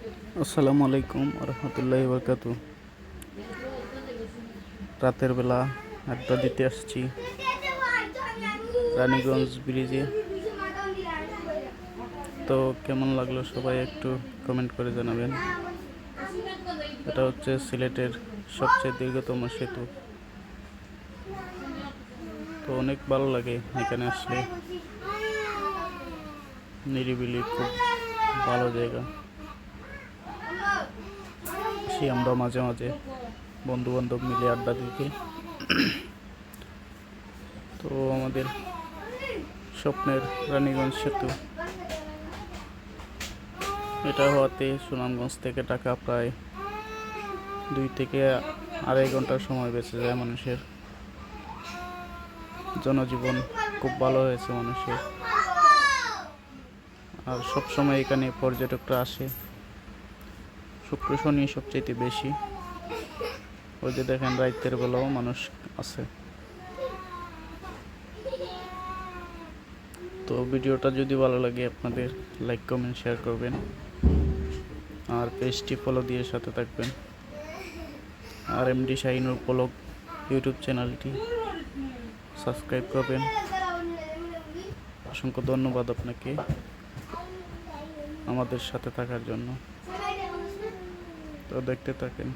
আসসালামু আলাইকুম রহমতুল্লাহ বরকাত রাতের বেলা আড্ডা দিতে আসছি রানীগঞ্জ ব্রিজে। তো কেমন লাগল সবাই একটু কমেন্ট করে জানাবেন। এটা হচ্ছে সিলেটের সবচেয়ে দীর্ঘতম সেতু। তো অনেক ভালো লাগে এখানে আসলে। নিরিবিলি, খুব ভালো জায়গা। আসি আমরা মাঝে মাঝে বন্ধু বান্ধব মিলে আড্ডা দিতে। তো আমাদের স্বপ্নের রানীগঞ্জ সেতু। এটা হওয়াতে সুনামগঞ্জ থেকে টাকা প্রায় দুই থেকে আড়াই ঘণ্টার সময় বেঁচে যায় মানুষের। জনজীবন খুব ভালো হয়েছে মানুষের। আর সবসময় এখানে পর্যটকরা আসে। শুক্র, শনি সবচেয়ে বেশি। ওই যে দেখেন রাইতের বেলাও মানুষ আছে। তো ভিডিওটা যদি ভালো লাগে আপনাদের, লাইক, কমেন্ট, শেয়ার করবেন। আর পেজটি ফলো দিয়ে সাথে থাকবেন। আর এমডি শাহিনুর পলক ইউটিউব চ্যানেলটি সাবস্ক্রাইব করবেন। অসংখ্য ধন্যবাদ আপনাকে আমাদের সাথে থাকার জন্য। তো দেখতে থাকেন